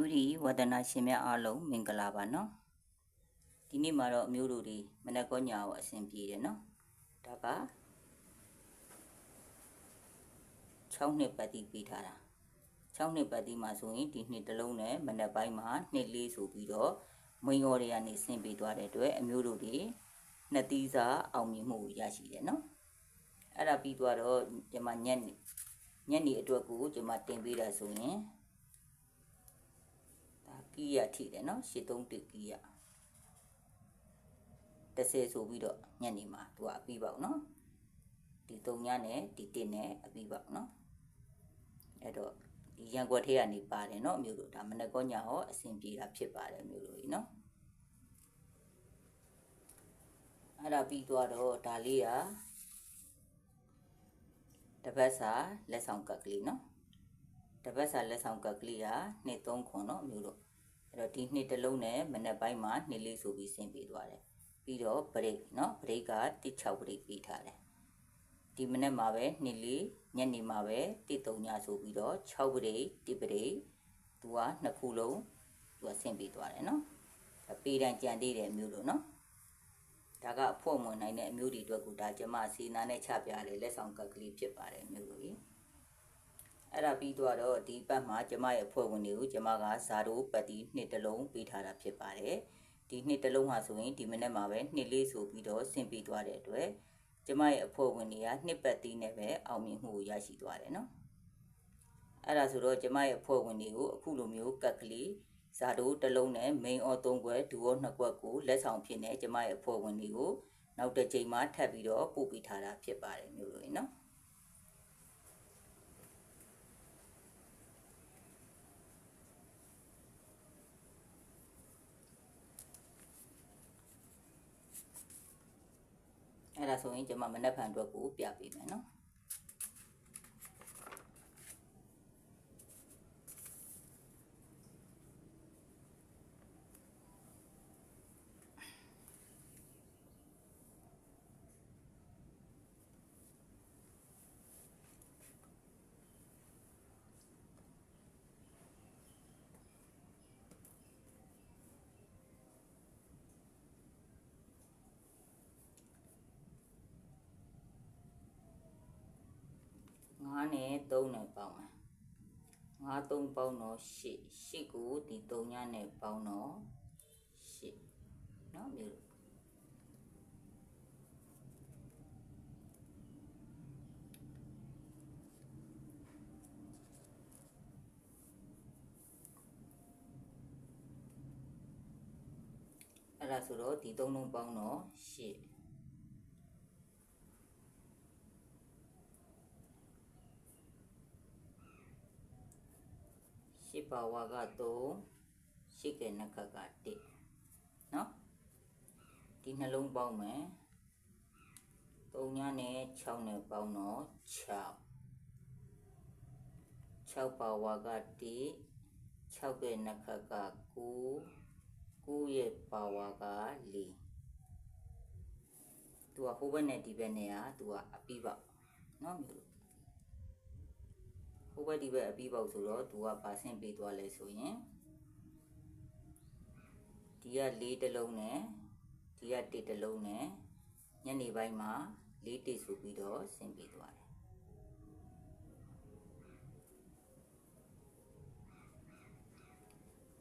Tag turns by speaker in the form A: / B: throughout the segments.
A: တို့ဒီဝဒနာရှင်များအားလုံးမင်္ဂလာပါနော်ဒီနေ့မှာတော့အမျိုးတို့ဒီမနက်ကောညာကိုအဆင်ပြေတယ်နော်ဒါက6နှစ်ပတ်တိပေးထားတာ6နှစ်ပတ်တိမှာဆိုရင်ဒီနှစ်တစ်လုံးနဲ့မနက်ပိုင်းမှာနှစ်လေးဆိုပြီးတော့မွင်ရော်တွေကနေဆင်ပေးသွားတဲ့အတွက်အမျိုးတို့ဒီနှစ်သီးစားအောင်မြင်မှုကိုရရှိတယ်နော်အဲ့ဒါပြီးသွားတော့ဒီမှာညက်ညက်နေအတွက်ကိုကျွန်မတင်ပေးတာဆိုရင်ဒါ ကီးရထိတယ်နော်ရှစ်သုံးတကီးရ30ဆိုပြီးတော့ညနေမှာသူကအပြီးပေါက်နော်ဒီ3ညနဲ့ဒီ1နဲ့အပြီးပေါက်နော်အဲ့တော့ဒီရန်ကွက်ထဲကနေပါတယ်နော်မျိုးတို့ဒါမနက်ကောညဟောအဆင်ပြေတာဖြစ်ပါတယ်မျိုးတို့ကြီးနော်အဲ့ဒါပြီးသွားတော့ဒါလေးကတပတ်စာလက်ဆောင်ကပ်ကလေးနော်တပတ်စာလက်ဆောင်ကပ်ကလေးက2 3ခွန်နော်မျိုးတို့ တော့ဒီနှစ်တစ်လုံးနဲ့မနက်ပိုင်းမှာနှစ်လေးဆိုပြီးဆင်းပေးသွားတယ်ပြီးတော့ break เนาะ break က16 break ပေးထားတယ်ဒီမနက်မှာပဲနှစ်လေးညနေမှာပဲ13ညဆိုပြီးတော့6 break 1 break သူကနှစ်ခုလုံးသူကဆင်းပေးသွားတယ်เนาะပေးတန်းကြံသေးတယ်မျိုးတို့เนาะဒါကအဖို့မွန်နိုင်တဲ့အမျိုးတွေအတွက်ကိုဒါကျမစီနာနဲ့ချပြတယ်လက်ဆောင်ကတ်ကလေးဖြစ်ပါတယ်မျိုးတို့ကြီး အဲ့ဒါပြီးတော့တော့ဒီပတ်မှာကျမရဲ့အဖွဲ့ဝင်တွေကိုကျမကဇာတိုပတ်တီနှစ်တလုံးပေးထားတာဖြစ်ပါတယ်ဒီနှစ်တလုံးဟာဆိုရင်ဒီမနေ့မှာပဲနှစ်လေးဆိုပြီးတော့ဆင်ပြီးသွားတဲ့အတွက်ကျမရဲ့အဖွဲ့ဝင်တွေကနှစ်ပတ်တီနဲ့ပဲအောင်မြင်မှုကိုရရှိသွားတယ်နော်အဲ့ဒါဆိုတော့ကျမရဲ့အဖွဲ့ဝင်တွေကိုအခုလိုမျိုးကတ်ကလေးဇာတိုတလုံးနဲ့ main or 3ခွက်ဒူရော2ခွက်ကိုလက်ဆောင်ဖြစ်နေကျမရဲ့အဖွဲ့ဝင်တွေကိုနောက်တစ်ချိန်မှာထပ်ပြီးတော့ပို့ပေးထားတာဖြစ်ပါတယ်မျိုးလို့နော် အဲ့ဒါဆိုရင်ကျွန်မမနက်ဖြန်အတွက်ကိုပြပေးမယ်နော် 9နဲ့3နဲ့ပေါင်းမယ်9 3ပေါင်းတော့8 8ကိုဒီ3ညနဲ့ပေါင်းတော့8เนาะမျိုးလို့အဲ့ဒါဆိုတော့ဒီ3လုံးပေါင်းတော့8 ပါဝါက3ရှစ်ကဲနှစ်ခက်က1เนาะဒီနှလုံးပေါင်းမယ်3ညနဲ့6နဲ့ပေါင်းတော့6 6ပါဝါက1 6ကဲနှစ်ခက်က9 9ရဲ့ပါဝါက4သူကဟိုဘက်နဲ့ဒီဘက်နဲ့ကသူကအပြီးပေါက်เนาะမျိုးဟို ိုဘက်ဒီဘက်အပြီးပေါက်ဆိုတော့သူကပါဆင့်ပေးသွားလဲဆိုရင်ဒီက၄တလုံးနဲ့ဒီက၁တလုံးနဲ့ညနေပိုင်းမှာ၄တိဆိုပြီးတော့ဆင့်ပေးသွားတယ်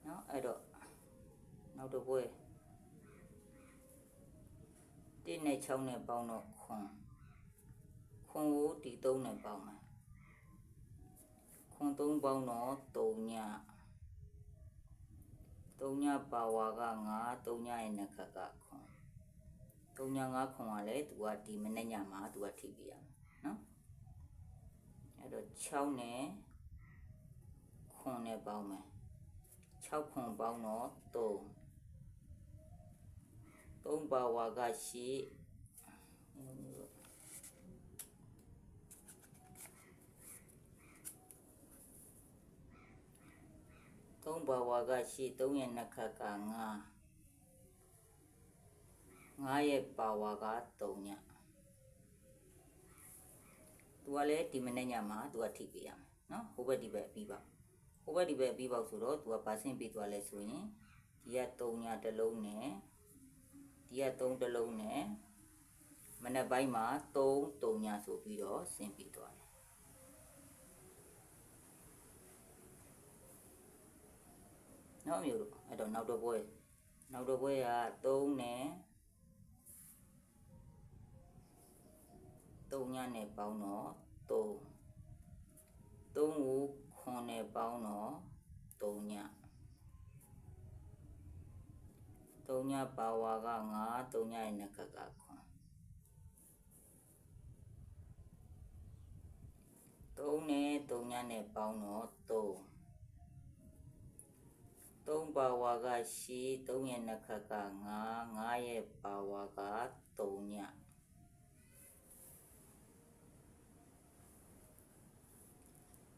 A: နော်အဲ့တော့နောက်တစ်ပွဲ1နဲ့6နဲ့ပေါင်းတော့ခွန်ခွန်ကိုဒီ3နဲ့ပေါင်းမှာ ခွန်3ပေါင်းတော့3ည3ညပါဝါက9 3ညရဲ့နှစ်ခက်ကခွန်3ည9ခွန်ကလည်းသူကဒီမနေ့ညမှာသူကထိပြရမယ်နော်အဲ့တော့6နဲ့ခွန်နဲ့ပေါင်းမယ်6ခွန်ပေါင်းတော့3 3ပါဝါက 83ပါဝါက8 3ရဲ့နှစ်ခက်က9 9ရဲ့ပါဝါက3ညသူကလည်းဒီမနေ့ညမှာသူကထိပေးရမယ်နော်ဟိုဘက်ဒီဘက်ပြီးပါဟဟိုဘက်ဒီဘက်ပြီးပေါက်ဆိုတော့သူကဘာဆင့်ပြီးသွားလဲဆိုရင်ဒီက3ညတစ်လုံးနဲ့ဒီက3တစ်လုံးနဲ့မနက်ပိုင်းမှာ3 3ညဆိုပြီးတော့ဆင့်ပြီးသွားတယ် နော်မျိုးတို့အဲ့တော့နောက်တော့ဘွဲနောက်တော့ဘွဲက3နဲ့3ညနဲ့ပေါင်းတော့3 3ကိုခွန်နဲ့ပေါင်းတော့3ည3ညပါဝါက9 3ညရဲ့နခကခွန်3နဲ့3ညနဲ့ပေါင်းတော့3 3ပါဝါကရှိ3ရဲ့နခက9 9ရဲ့ပါဝါက3ည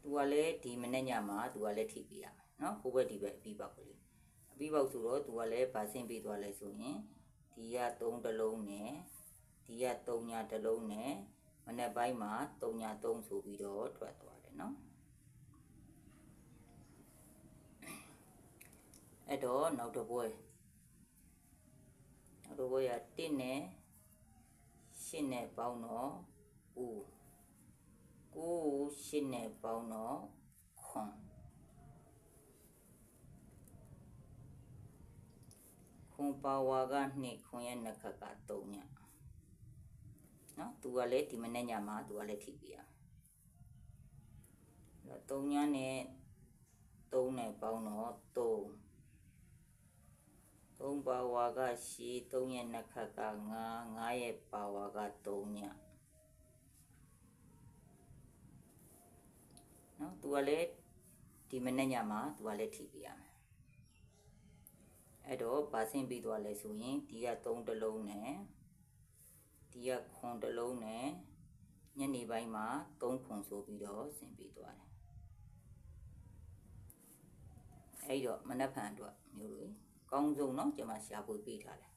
A: သူကလည်းဒီမနေ့ညမှာသူကလည်းထိပြရမယ်เนาะဟိုဘက်ဒီဘက်အပြီးပေါက်ကလေးအပြီးပေါက်ဆိုတော့သူကလည်းဗာဆင်းပေးသွားလဲဆိုရင်ဒီက3တလုံးနဲ့ဒီက3ညတလုံးနဲ့မနေ့ပိုင်းမှာ3ည3ဆိုပြီးတော့ထွက်သွားတယ်เนาะ အဲ့တော့နောက်တစ်ပွဲနောက်တစ်ပွဲက1နဲ့8နဲ့ပေါင်းတော့ဦးကိုရှင်းနဲ့ပေါင်းတော့ခွန်ခွန်ပါဝါက2ခွန်ရဲ့နှစ်ခတ်က3ညနော်သူကလည်းဒီမနေ့ညမှာသူကလည်းထိပြရအဲ့တော့3ညနဲ့3နဲ့ပေါင်းတော့3 3ပါဝါကရှိ3ရဲ့နှစ်ခတ်က9 9ရဲ့ပါဝါက3ညနော်သူကလည်းဒီမနေ့ညမှာသူကလည်းထိပြရမယ်အဲ့တော့ဗာဆင်းပြီးသွားလဲဆိုရင်ဒီက3တလုံးနဲ့ဒီကခွန်တလုံးနဲ့ညနေပိုင်းမှာ3ခွန်ဆိုပြီးတော့ဆင်းပြီးသွားတယ်အဲ့တော့မနက်ဖြန်အတွက်မျိုးတွေ ကောင်းဆုံးเนาะကျွန်မရှာဖွေပေးထားတယ်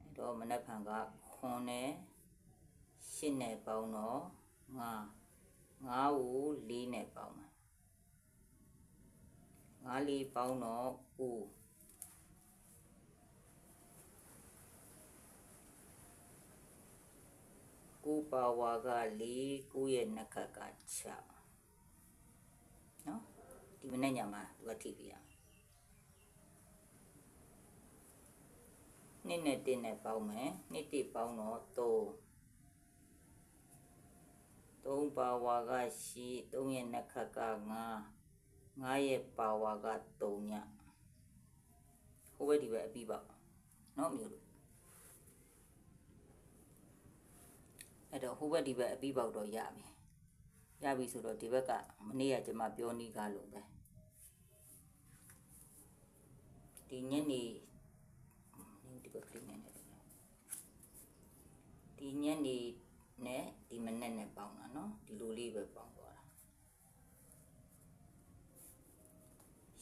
A: အဲ့တော့မနက်ဖြန်ကခွန်နဲ့ရှစ်နဲ့ပေါင်းတော့9 9ကို4နဲ့ပေါင်းမယ်9လေးပေါင်းတော့9 ကိုပါဝါက4ကိုရဲ့နှခတ်က6နော်ဒီမနေ့ညမှာသူကထိပြရ ် နှစ်နဲ့တင်းနဲ့ပေါင်းမယ်နှစ်တိပေါင်းတော့3 3ပါဝါကရှိ3ရဲ့နှက်ခတ်က9 9ရဲ့ပါဝါက3ညဟိုဘက်ဒီဘက်အပြီးပါနော်မျိုးလို့အဲ့တော့ဟိုဘက်ဒီဘက်အပြီးပေါက်တော့ရပြီရပြီဆိုတော့ဒီဘက်ကမနေ့ကကျွန်မပြောနီးကားလို့ပဲဒီညနေဒီဘက်ကလေးနေတယ် ဒီညနေနဲ့ဒီမနေ့နဲ့ပေါင်းတာနော်ဒီလိုလေးပဲပေါင်းသွားတာ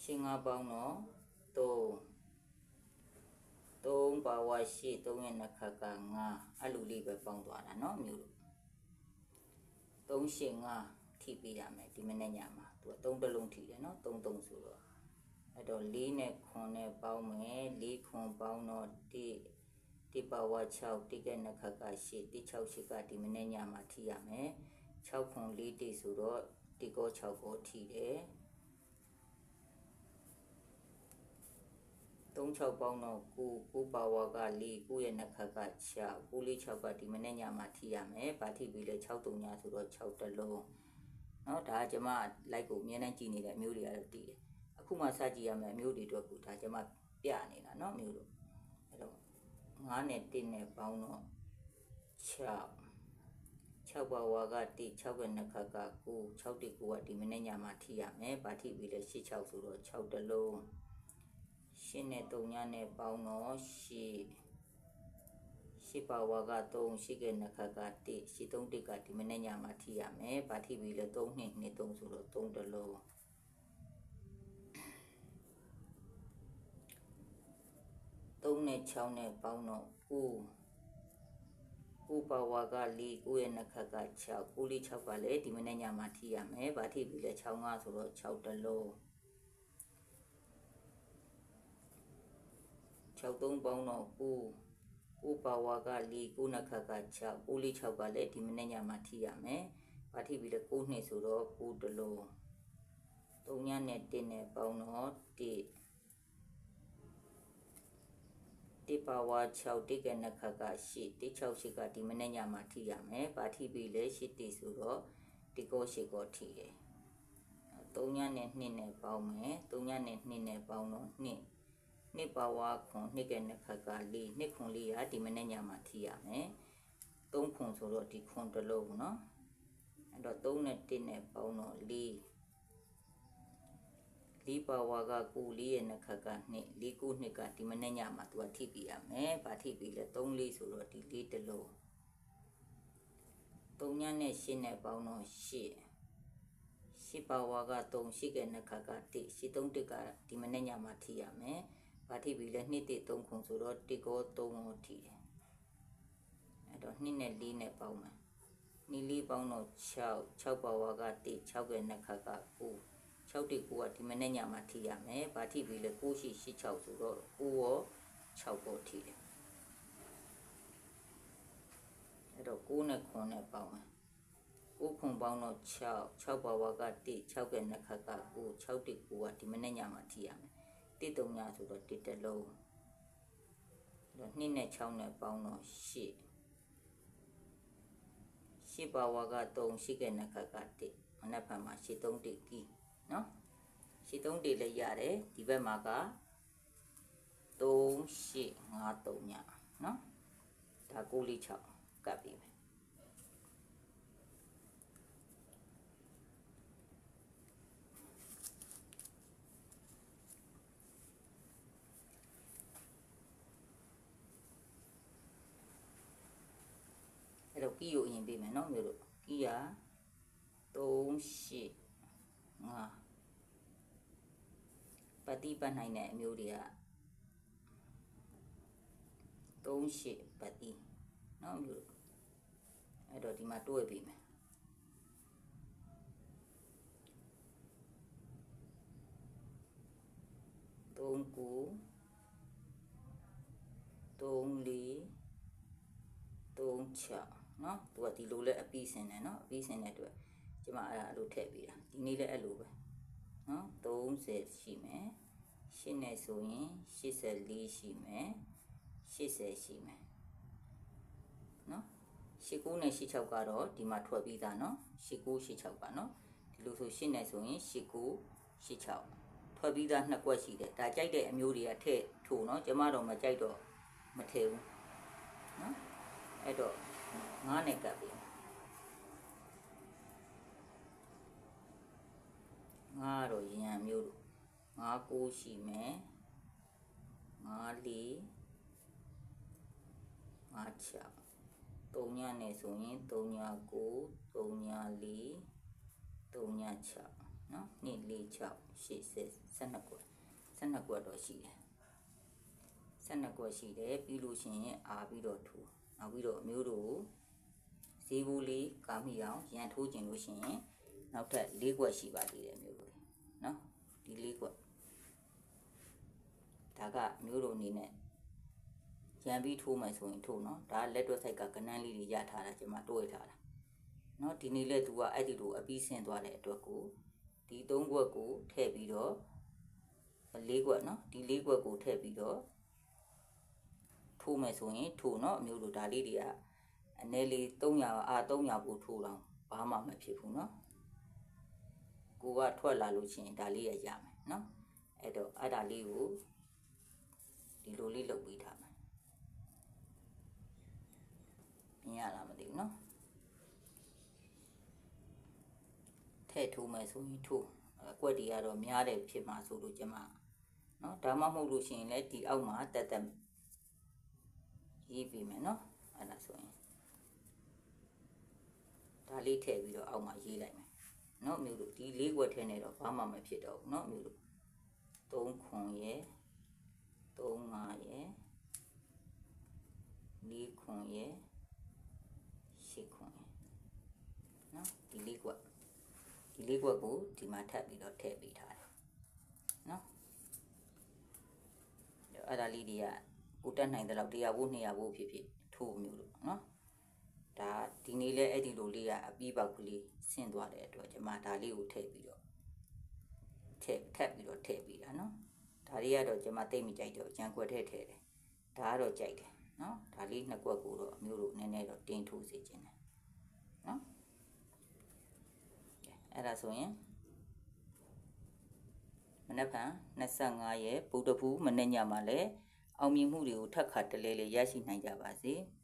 A: ရှင်းငါပေါင်းတော့3 3ပါဝါရှိ3ရဲ့နှစ်ခါက5အဲ့လိုလေးပဲပေါင်းသွားတာနော်မျိုးလို့3ရှင်း5ထိပေးရမယ်ဒီမနေ့ညမှာသူက3တလုံးထိတယ်နော်3 3ဆိုတော့အဲ့တော့၄နဲ့9နဲ့ပေါင်းမယ်၄9ပေါင်းတော့1 တိပါဝါ6တိကဲနခက8တိ6 8ကဒီမနေ့ညမှာထိရမယ်6ခွန်4တိဆိုတော့တိကော6ကိုထိတယ်36ပေါင်းတော့9 9ပါဝါက4 9ရဲ့နခက6 9လေး6ကဒီမနေ့ညမှာထိရမယ်ဗာထိပြီးလဲ6 3ညဆိုတော့6တလုံးเนาะဒါကျမ like ကိုအမြဲတမ်းကြည့်နေတဲ့အမျိုးတွေကတော့တည်တယ်အခုမှစကြည့်ရမယ်အမျိုးတွေအတွက်ကိုဒါကျမပြနေတာเนาะမျိုးတို့ 9နဲ့1နဲ့ပေါင်းတော့6 6ပါဝါက1 6ကနှစ်ခါက9 6တိ9ကဒီမနေ့ညမှာထိရမယ်ဗာထိပြီးလဲ8 6ဆိုတော့6တလုံး8နဲ့3ညနဲ့ပေါင်းတော့8 8ပါဝါက3 8ကနှစ်ခါက1 8 3တိကဒီမနေ့ညမှာထိရမယ်ဗာထိပြီးလဲ3နှစ်2 3ဆိုတော့3တလုံး 3နဲ့6နဲ့ပေါင်းတော့9ကိုပါဝါက4ကိုရဲ့နှစ်ခက်က6ကိုလေး6ကလည်းဒီမနေ့ညမှာထိရမယ်ဗာထိပြီးလဲ6 5ဆိုတော့6တလုံး6 3ပေါင်းတော့9ကိုပါဝါက4ကိုနှစ်ခက်က6ကိုလေး6ကလည်းဒီမနေ့ညမှာထိရမယ်ဗာထိပြီးလဲ9နှစ်ဆိုတော့9တလုံး3ညနဲ့1နဲ့ပေါင်းတော့1 တိပါဝါ6တိကနခက8တိ6ရှိကဒီမနေ့ညမှာထိရမယ်ပါထိပြီလေ8တိဆိုတော့ဒီကို8ကိုထိတယ်3ညနဲ့2နဲ့ပေါင်းမယ်3ညနဲ့2နဲ့ပေါင်းတော့2နှစ်ပါဝါခွန်နှစ်ကနခက4နှစ်ခွန်လေးရဒီမနေ့ညမှာထိရမယ်3ခွန်ဆိုတော့ဒီခွန်တစ်လုံးเนาะအဲ့တော့3နဲ့1နဲ့ပေါင်းတော့4 လီပါဝါကကိုလေးရဲ့နှစ်ခက်ကနှစ်လေးကိုနှစ်ကဒီမနေ့ညမှာသူကထိပြီးရမယ်။ဗာထိပြီးလဲ3လေးဆိုတော့ဒီလေးတစ်လုံး3ညနဲ့8နဲ့ပေါင်းတော့8 8ပါဝါက3 8ကနှစ်ခက်က1 8 3တစ်ကဒီမနေ့ညမှာထိရမယ်။ဗာထိပြီးလဲ2တစ်3ခုဆိုတော့1ကော3ကိုထိတယ်။အဲ့တော့2နဲ့4နဲ့ပေါင်းမယ်။နီလေးပေါင်းတော့6 6ပါဝါက1 6ကနှစ်ခက်က9 6တိ9ကဒီမနေ့ညမှာထိရမယ်။ဗာထိပြီးလဲ9ရှိ86ဆိုတော့9ရော6ကိုထိတယ်။အဲ့တော့9နဲ့9နဲ့ပေါင်းမယ်။9ခွန်ပေါင်းတော့6 6ပါဝါက1 6ကနှစ်ခက်က9 6တိ9ကဒီမနေ့ညမှာထိရမယ်။1 3ညဆိုတော့1တလုံး။အဲ့တော့2နဲ့6နဲ့ပေါင်းတော့8ရှစ်ပါဝါက3ရှိကနှစ်ခက်က1မနက်ဖြန်မှာရှစ်3တိကီ နော်ရှစ်3တိလည်းရတယ်ဒီဘက်မှာက3ရှစ်5 3ညနော်ဒါ9လေး6ကပ်ပြီးမယ်အဲ့တော့ကီကိုအရင်ပေးမယ်နော်မျိုးတို့ကီက3ရှစ်5 ပတိပတ်နိုင်တဲ့အမျိုးတွေက3ရှစ်ပတိနော်မျိုးတို့အဲ့တော့ဒီမှာတွဲပေးမယ်3ကူ3လေး3ချနော်သူကဒီလိုလဲအပြီးစင်တယ်နော်အပြီးစင်တဲ့အတွက်ကျမအဲ့ဒါအဲ့လိုထည့်ပေးတာဒီနေ့လဲအဲ့လိုပဲနော်30ရှိမယ် 8နဲ့ဆိုရင်84ရှိမယ်80ရှိမယ်နော်89နဲ့86ကတော့ဒီမှာထွက်ပြီးသားနော်89 86ပါနော်ဒီလိုဆို8နဲ့ဆိုရင်89 86ထွက်ပြီးသားနှစ်ကွက်ရှိတယ်ဒါကြိုက်တဲ့အမျိုးတွေကထည့်ထို့နော်ကျမတော့မကြိုက်တော့မထည့်ဘူးနော်အဲ့တော့ငါးနဲ့ကပ်ပြီငါတော့ရံမျိုးတို့ ငါးကိုရှိမယ်ငါးလေးငါးချသုံးညနဲ့ဆိုရင်သုံးညကိုသုံးညလေးသုံးညချနော်နှစ်လေး6 80 12ကွက်12ကွက်တော့ရှိတယ်12ကွက်ရှိတယ်ပြီးလို့ရှိရင်အာပြီးတော့ထူနောက်ပြီးတော့အမျိုးတို့ဈေးဘူးလေးကာမိအောင်ရန်ထိုးကျင်လို့ရှိရင်နောက်ထပ်၄ကွက်ရှိပါသေးတယ်မျိုးတို့နော်ဒီ၄ကွက် ဒါကမျိုးတို့အနေနဲ့ရံပြီးထိုးမယ်ဆိုရင်ထိုးနော်ဒါလက်တွက်ဆိုင်ကကနန်းလေးတွေရထားတာကျွန်မတွေးထားတာနော်ဒီနေ့လက်သူကအဲ့ဒီလိုအပြီးဆင်းသွားတဲ့အတွက်ကိုဒီ၃ခွက်ကိုထည့်ပြီးတော့၄ခွက်နော်ဒီ၄ခွက်ကိုထည့်ပြီးတော့ထိုးမယ်ဆိုရင်ထိုးနော်အမျိုးလိုဒါလေးတွေကအနည်းလေး300အာ300ကိုထိုးတော့ဘာမှမဖြစ်ဘူးနော်ကိုကထွက်လာလို့ရှိရင်ဒါလေးရရမယ်နော်အဲ့တော့အဲ့ဒါလေးကို ဒီလိုလေးလုပ်ပေးထားမယ်မြင်ရလားမသိဘူးနော်ထည့်ထိုးမယ်ဆိုရင်ထိုးအကွက်တွေကတော့များတယ်ဖြစ်မှာဆိုလို့ကျမနော်ဒါမှမဟုတ်လို့ရှိရင်လည်းဒီအောက်မှာတက်တက်ရေးပြီးမယ်နော်အဲ့ဒါဆိုရင်ဒါလေးထည့်ပြီးတော့အောက်မှာရေးလိုက်မယ်နော်မျိုးတို့ဒီလေးကွက်ထဲနေတော့ဘာမှမဖြစ်တော့ဘူးနော်မျိုးတို့၃ခွန်ရဲ့ 35ရယ်၄ခွန်ရယ်၈ခွန်ရယ်နော်ဒီ၄ခွက်ဒီ၄ခွက်ကိုဒီမှာထပ်ပြီးတော့ထည့်ပေးထားတယ်နော်အဲ့ဒါလေးတွေကကိုတက်နိုင်တဲ့လောက်100ဘို့200ဘို့ဖြစ်ဖြစ်ထိုးမျိုးလို့နော်ဒါဒီနေ့လဲအဲ့ဒီလိုလေးကအပြီးပေါက်ကလေးဆင်းသွားတဲ့အတွက်ကျွန်မဒါလေးကိုထည့်ပြီးတော့ထည့်ထပ်ပြီးတော့ထည့်ပြီးတာနော် ဒါလေးကတော့ကျွန်မတိတ်မကြိုက်တော့ကြံခွက်ထည့်ထည့်တယ်ဒါကတော့ကြိုက်တယ်နော်ဒါလေးနှစ်ကွက်ကိုတော့အမျိုးတို့နည်းနည်းတော့တင်းထိုးစေခြင်းတယ်နော်အဲ့ဒါဆိုရင်မနက်ဖြန်25ရက်ဗုဒ္ဓဖူးမနေ့ညမှာလည်းအောင်မြင်မှုတွေကိုထပ်ခါတလဲလဲရရှိနိုင်ကြပါစေ။